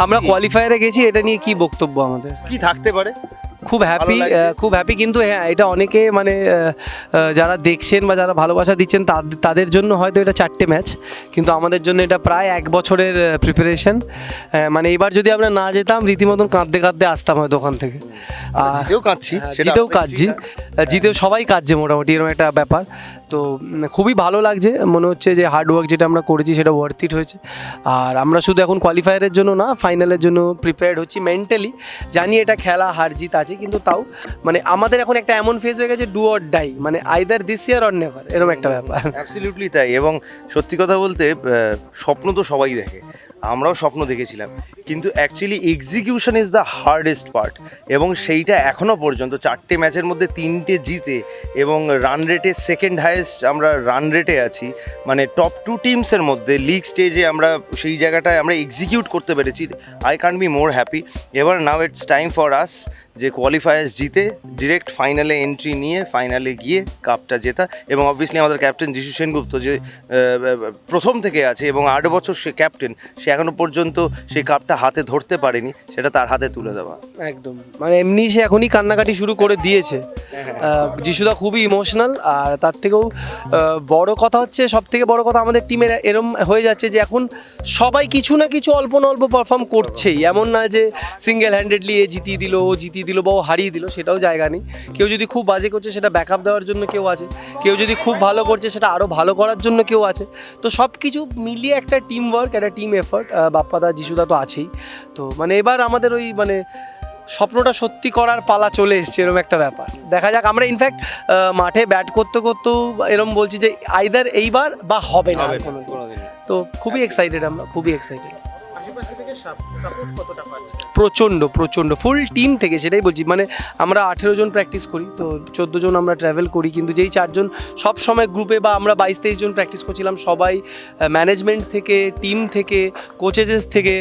আমরা কোয়ালিফায়ারে গেছি এটা নিয়ে কি বক্তব্য আমাদের? কি থাকতে পারে? খুব হ্যাপি খুব হ্যাপি কিন্তু হ্যাঁ এটা অনেকে মানে যারা দেখছেন বা যারা ভালোবাসা দিচ্ছেন তাদ- তাদের জন্য হয়তো এটা চারটে ম্যাচ কিন্তু আমাদের জন্য এটা প্রায় এক বছরের প্রিপারেশন মানে এবার যদি আমরা না যেতাম রীতিমতন কাঁদতে কাঁদতে আসতাম হয়তো ওখান থেকে। আর জিতেও কাঁদছি জিতেও কাঁদছি। জিতেও সবাই কাঁদছে মোটামুটি এরকম একটা ব্যাপার। তো খুবই ভালো লাগছে। মনে হচ্ছে যে হার্ডওয়ার্ক যেটা আমরা করেছি সেটা ওয়ার্থ ইট হয়েছে। আর আমরা শুধু এখন কোয়ালিফায়ারের জন্য না ফাইনালের জন্য প্রিপেয়ার্ড হচ্ছি মেন্টালি জানি এটা খেলা হার জিত আছে, কিন্তু তাও মানে আমাদের এখন একটা এমন ফেজ হয়ে গেছে ডু অর ডাই মানে either this year or never এরকম একটা ব্যাপার। অ্যাবসলিউটলি তাই, এবং সত্যি কথা বলতে স্বপ্ন তো সবাই দেখে, আমরাও স্বপ্ন দেখেছিলাম। কিন্তু actually execution is the hardest part এবং সেইটা এখনও পর্যন্ত, চারটে ম্যাচের মধ্যে তিনটে জিতে এবং রান রেটে সেকেন্ড হাইয়েস্ট আমরা রান রেটে আছি। মানে টপ টু টিমসের মধ্যে লিগ স্টেজে আমরা সেই জায়গাটায় আমরা এক্সিকিউট করতে পেরেছি। I can be more happy এবার now it's time for us যে কোয়ালিফায়ার্স জিতে ডিরেক্ট ফাইনালে এন্ট্রি নিয়ে ফাইনালে গিয়ে কাপটা জেতা এবং অবভিয়াসলি আমাদের ক্যাপ্টেন যিশু সেনগুপ্ত যে প্রথম থেকে আছে এবং আট বছর সে ক্যাপ্টেন সে এখনও পর্যন্ত সেই কাপটা হাতে ধরতে পারেনি সেটা তার হাতে তুলে দেওয়া। একদম। মানে এমনি সে এখনই কান্নাকাটি শুরু করে দিয়েছে। আহ, যিশুদা খুবই ইমোশনাল আর তার থেকেও বড় কথা হচ্ছে সব থেকে বড় কথা আমাদের টিমের এরম হয়ে যাচ্ছে যে এখন সবাই কিছু না কিছু অল্প না অল্প পারফর্ম করছেই। এমন না যে সিঙ্গেল হ্যান্ডেডলি এ জিতিয়ে দিল ও জিতিয়ে দিল বা ও হারিয়ে দিল সেটাও জায়গা নেই। কেউ যদি খুব বাজে করছে সেটা ব্যাকআপ দেওয়ার জন্য কেউ আছে। কেউ যদি খুব ভালো করছে সেটা আরও ভালো করার জন্য কেউ আছে। তো সব কিছু মিলিয়ে একটা টিম ওয়ার্ক একটা টিম এফার্ট বাপ্পাদা যিশুদা তো আছেই। তো মানে এবার আমাদের ওই মানে স্বপ্নটা সত্যি করার পালা চলে এসছে এরকম একটা ব্যাপার। দেখা যাক আমরা ইনফ্যাক্ট মাঠে ব্যাট করতে করতেও এরকম বলছি যে আইদার এইবার বা হবে না তো খুবই এক্সাইটেড আমরা খুবই এক্সাইটেড প্রচণ্ড প্রচণ্ড ফুল টিম থেকে, সেটাই বলছি। মানে আমরা আঠেরো জন প্র্যাকটিস করি, তো চোদ্দ জন আমরা ট্রাভেল করি, কিন্তু যেই চারজন সব সময় গ্রুপে বা আমরা বাইশ তেইশ জন প্র্যাকটিস করছিলাম, সবাই ম্যানেজমেন্ট থেকে টিম থেকে কোচেসেস থেকে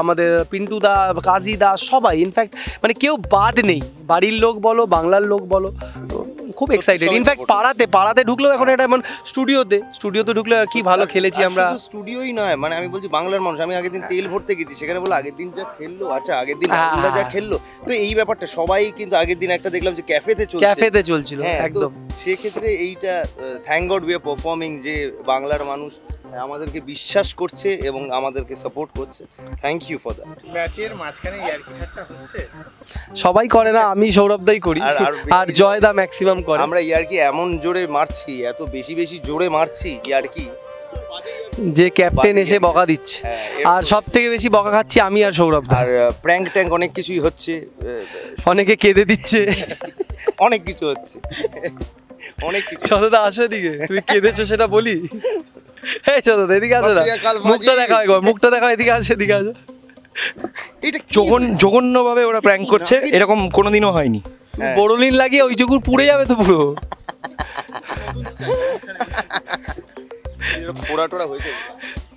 আমাদের পিন্টু দা, কাজী দা, সবাই। ইনফ্যাক্ট মানে কেউ বাদ নেই। বাড়ির লোক বলো, বাংলার লোক বলো, তো খুব এক্সাইটেড ইনফ্যাক্ট পাড়াতে পাড়াতে ঢুকলো এখন এটা এমন স্টুডিওতে স্টুডিওতে ঢুকলে কি ভালো খেলেছি আমরা। স্টুডিওই নয় মানে আমি বলছি বাংলার মানুষ আমি আগের দিন তেল ভরতে গেছি সেখানে বলো আগের দিন যা খেললো আচ্ছা আগের দিন হ্যাঁ, যা হ্যাঁ। খেললো। তো এই ব্যাপারটা সবাই কিন্তু আগের দিন একটা দেখলাম যে ক্যাফেতে চলছে। ক্যাফেতে চলছিল হ্যাঁ একদম একদম। সেক্ষেত্রে এইটা thank God we are performing যে বাংলার মানুষ আমাদেরকে বিশ্বাস করছে এবং আমাদেরকে সাপোর্ট করছে। থ্যাংক ইউ ফর দ্যাট ম্যাচের মাঝখানে ইয়ার্কি ঠাট্টা হচ্ছে? সবাই করে না আমি সৌরভদাই করি। আর- জয়দা ম্যাক্সিমাম করে। আমরা ইয়ারকি এমন জোরে মারছি এত বেশি বেশি জোরে মারছি ইয়ারকি যে ক্যাপ্টেন এসে বকা দিচ্ছে। হ্যাঁ, আর সব থেকে বেশি বকা খাচ্ছি আমি আর সৌরভ দা। আর প্র্যাঙ্ক ট্যাঙ্ক অনেক কিছুই হচ্ছে অনেকে কেঁদে দিচ্ছে। অনেক কিছু হচ্ছে। অনেক কিছু। সততা আসো এদিকে তুমি কেঁদেছো সেটা বলি। এই সততা এদিকে আসো না। মুখটা দেখা। মুখটা দেখা এদিকে আসো এদিকে আসো। জঘন জঘন্যভাবে ওরা প্র্যাঙ্ক করছে এরকম কোনোদিনও হয়নি। হ্যাঁ। বড়লিন লাগিয়ে ওই চুকুর পুড়ে যাবে তো পুরো।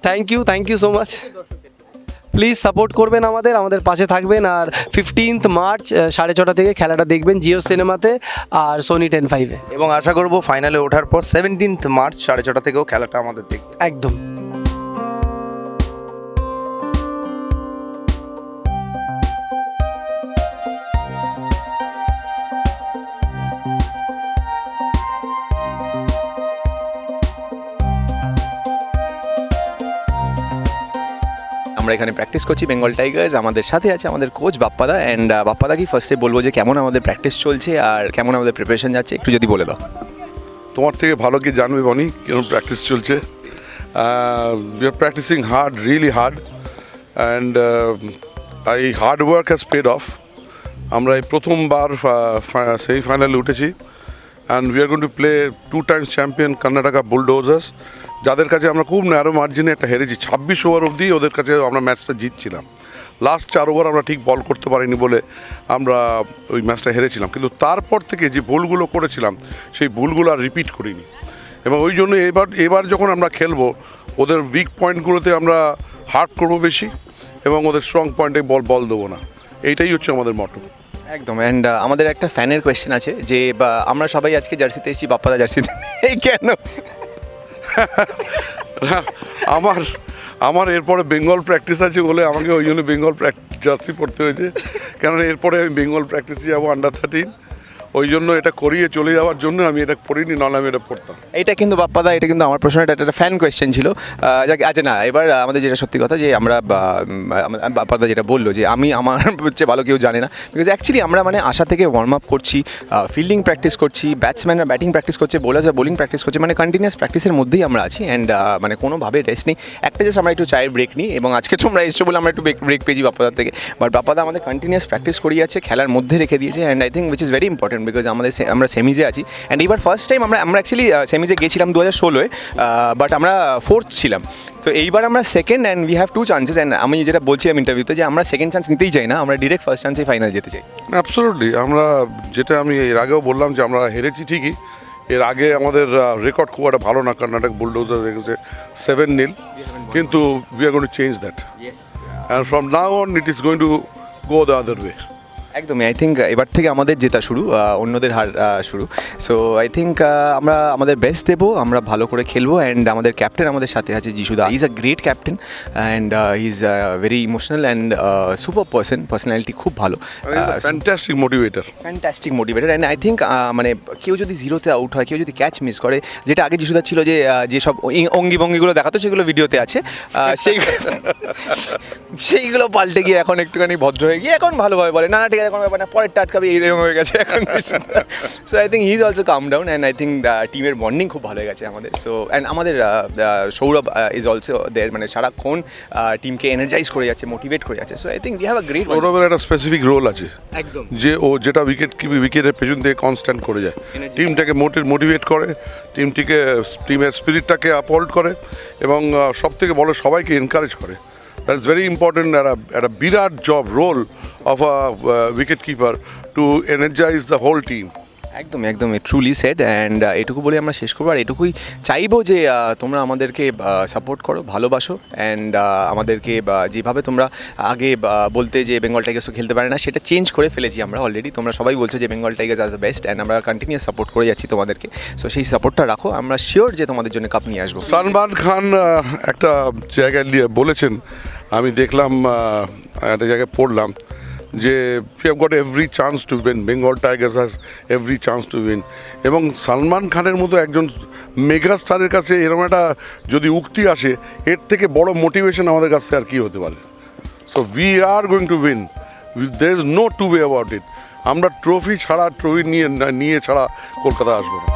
Thank you thank you so much please support করবেন আমাদের আমাদের পাশে থাকবেন আর ফিফটিন্থ মার্চ সাড়ে ছটা থেকে খেলাটা দেখবেন জিও সিনেমাতে আর সোনি টেন ফাইভে এবং আশা করব ফাইনালে ওঠার পর সেভেন্টিন্থ মার্চ সাড়ে ছটা থেকেও খেলাটা আমাদের দেখবে একদম। আমরা এখানে প্র্যাকটিস করছি বেঙ্গল টাইগার্স আমাদের সাথে আছে আমাদের কোচ বাপ্পাদা অ্যান্ড বাপ্পাদাকে ফার্স্টে বলব যে কেমন আমাদের প্র্যাকটিস চলছে আর কেমন আমাদের প্রিপারেশন যাচ্ছে, একটু যদি বলে দাও। তোমার থেকে ভালো কি জানবে বনি কীরকম প্র্যাকটিস চলছে? We are practising hard really hard and এই hard work has paid off আমরা এই প্রথমবার সেমিফাইনালে উঠেছি and we are going to play two times champion Karnataka Bulldozers যাদের কাছে আমরা খুব ন্যারো মার্জিনে একটা হেরেছি, ছাব্বিশ ওভার অবধি ওদের কাছে আমরা ম্যাচটা জিতছিলাম। লাস্ট চার ওভার আমরা ঠিক বল করতে পারিনি বলে আমরা ওই ম্যাচটা হেরেছিলাম। কিন্তু তারপর থেকে যে ভুলগুলো করেছিলাম, সেই ভুলগুলো আর রিপিট করিনি। এবং ওই জন্য এবার এবার যখন আমরা খেলব, ওদের উইক পয়েন্টগুলোতে আমরা হার্ড করব বেশি এবং ওদের স্ট্রং পয়েন্টে বল বল দেবো না। এইটাই হচ্ছে আমাদের মটো একদম অ্যান্ড আমাদের একটা ফ্যানের কোয়েশ্চেন আছে যে আমরা সবাই আজকে জার্সিতে এসেছি, বাপ্পাদা জার্সিতে কেন? আমার আমার এরপরে বেঙ্গল প্র্যাকটিস আছে বলে আমাকে ওই জন্য বেঙ্গল জার্সি পড়তে হয়েছে। কেননা এরপরে আমি বেঙ্গল প্র্যাকটিসে যাব আন্ডার থার্টিন ওই জন্য এটা করিয়ে চলে যাওয়ার জন্য আমি এটা পড়িনি, নাহলে আমি এটা পড়তাম। এটা কিন্তু বাপ্পাদা, এটা কিন্তু আমার প্রশ্ন এটা একটা ফ্যান কোয়েশ্চেন ছিল। যাক আচ্ছা না, এবার আমাদের যেটা সত্যি কথা যে আমরা বাপ্পাদা যেটা বলল যে আমি, আমার হচ্ছে ভালো কেউ জানে না। বিকজ অ্যাকচুয়ালি আমরা মানে আশা থেকে ওয়ার্ম আপ করছি ফিল্ডিং প্র্যাকটিস করছি ব্যাটসম্যানরা ব্যাটিং প্র্যাকটিস করছে বোলাররা বোলিং প্র্যাকটিস করছে মানে কন্টিনিউয়াস প্র্যাকটিসের মধ্যেই আমরা আছি অ্যান্ড মানে কোনোভাবে রেস্ট নেই। একটা জাস্ট আমরা একটু চায়ের ব্রেক নিই এবং আজকে তোমরা এসছো বলে আমরা একটু ব্রেক পেয়েছি বাপ্পাদার থেকে। বাট বাপ্পাদা আমাদের কন্টিনিউয়াস প্র্যাকটিস করিয়ে আছে, খেলার মধ্যে রেখে দিয়েছে and I think which is very important because আমাদের আমরা সেমিজে আছি। অ্যান্ড এইবার ফার্স্ট টাইম আমরা আমরা অ্যাকচুয়ালি সেমিজে গেছিলাম দু হাজার ষোলোয় বাট আমরা ফোর্থ ছিলাম। তো এইবার আমরা second and we have two chances and আমি যেটা বলছিলাম ইন্টারভিউতে যে আমরা সেকেন্ড চান্স নিতেই চাই না আমরা ডিরেক্ট ফার্স্ট চান্সে ফাইনাল যেতে চাই। অ্যাবসোলুটলি আমরা যেটা আমি এর আগেও বললাম যে আমরা হেরেছি ঠিকই। এর আগে আমাদের রেকর্ড খুব একটা ভালো না কর্ণাটক বুলডোজার রেখেছে সেভেন নীল কিন্তু we are going to change that and from now on it is going to go the other way একদমই আই থিঙ্ক এবার থেকে আমাদের জেতা শুরু অন্যদের হার শুরু। সো আই থিঙ্ক আমরা আমাদের বেস্ট দেবো আমরা ভালো করে খেলব অ্যান্ড আমাদের ক্যাপ্টেন আমাদের সাথে আছে যিশুদা। Is a great captain and is very emotional and super person personality খুব ভালো। Fantastic motivator fantastic motivated and I think মানে কেউ যদি জিরোতে আউট হয় কেউ যদি ক্যাচ মিস করে যেটা আগে যিশুদা ছিল যে যেসব অঙ্গি- অঙ্গি ভঙ্গিগুলো দেখাতো সেগুলো ভিডিওতে আছে। সেই সেইগুলো পাল্টে গিয়ে এখন একটুখানি ভদ্র হয়ে গিয়ে এখন ভালোভাবে বলে না না ঠিক আছে কোনো ব্যাপার না পরের টাটকাবে এইরকম হয়ে গেছে এখন। So I think he is also calm down and I think টিমের বন্ডিং খুব ভালো হয়ে গেছে আমাদের। সো অ্যান্ড আমাদের ah, Sourav is also there মানে সারাক্ষণ টিমকে এনার্জাইজ করে যাচ্ছে মোটিভেট করে যাচ্ছে। So I think we have a great সৌরভের একটা স্পেসিফিক রোল আছে। একদম। যে ও যেটা উইকেট কি উইকেটের পেছন থেকে কনস্ট্যান্ট করে যায়। টিমটাকে মোটিভেট করে টিমটিকে টিমের স্পিরিটটাকে আপহোল্ড করে এবং সব থেকে বড় সবাইকে এনকারেজ করে। দ্যাট ইজ ভেরি ইম্পর্টেন্ট একটা একটা বিরাট job role of a wicket keeper to energise the whole team একদম একদম ট্রুলি সেড অ্যান্ড এটুকু বলে আমরা শেষ করব। আর এটুকুই চাইব যে তোমরা আমাদেরকে সাপোর্ট করো ভালোবাসো অ্যান্ড আমাদেরকে যেভাবে তোমরা আগে বলতে যে বেঙ্গল টাইগার্সও খেলতে পারে না সেটা চেঞ্জ করে ফেলেছি আমরা অলরেডি তোমরা সবাই বলছো যে Bengal Tigers are the best and আমরা কন্টিনিউস সাপোর্ট করে যাচ্ছি তোমাদেরকে। সো সেই সাপোর্টটা রাখো আমরা শিওর যে তোমাদের জন্য কাপ নিয়ে আসব। সালমান খান একটা জায়গায় নিয়ে বলেছেন আমি দেখলাম একটা জায়গায় পড়লাম যে you have got every chance to win Bengal Tigers has every chance to win এবং সালমান খানের মতো একজন মেগা স্টারের কাছে এরকম একটা যদি উক্তি আসে, এর থেকে বড় মোটিভেশন আমাদের কাছে আর কি হতে পারে? So we are going to win there is no two way about it আমরা ট্রফি ছাড়া ট্রফি নিয়ে নিয়ে ছাড়া কলকাতা আসব না।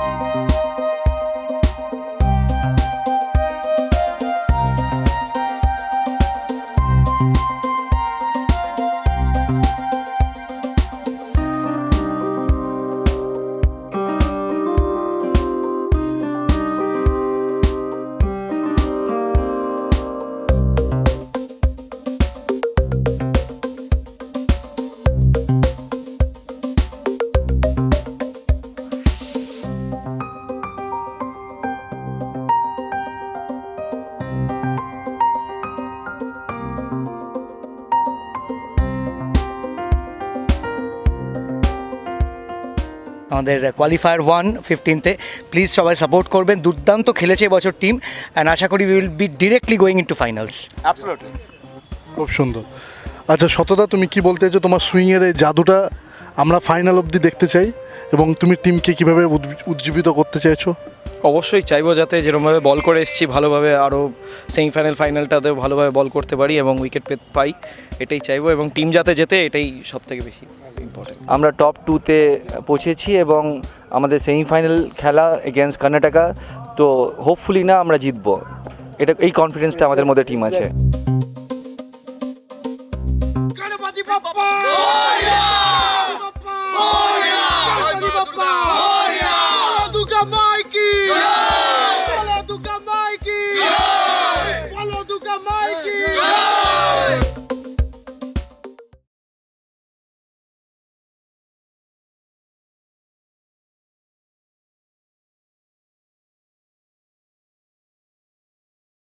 আমাদের কোয়ালিফায়ার ওয়ান ফিফটিনতে প্লিজ সবাই সাপোর্ট করবেন। দুর্দান্ত খেলেছে এবছর টিম অ্যান্ড আশা করি will be directly going into finals খুব সুন্দর। আচ্ছা শতদা তুমি কি বলতে চাইছো? তোমার সুইংয়ের এই জাদুটা আমরা ফাইনাল অবধি দেখতে চাই এবং তুমি টিমকে কীভাবে উজ্জীবিত করতে চাইছো? অবশ্যই চাইব যাতে যেরকমভাবে বল করে এসেছি ভালোভাবে আরও সেমিফাইনাল ফাইনালটাতেও ভালোভাবে বল করতে পারি এবং উইকেট পেতে পাই এটাই চাইব এবং টিম যাতে যেতে এটাই সব থেকে বেশি। ইম্পর্টেন্ট আমরা টপ টুতে পৌঁছেছি এবং আমাদের সেমিফাইনাল খেলা এগেনস্ট কর্ণাটকা তো হোপফুলি না আমরা জিতবো। এটা এই কনফিডেন্সটা আমাদের মধ্যে টিম আছে। Yeah!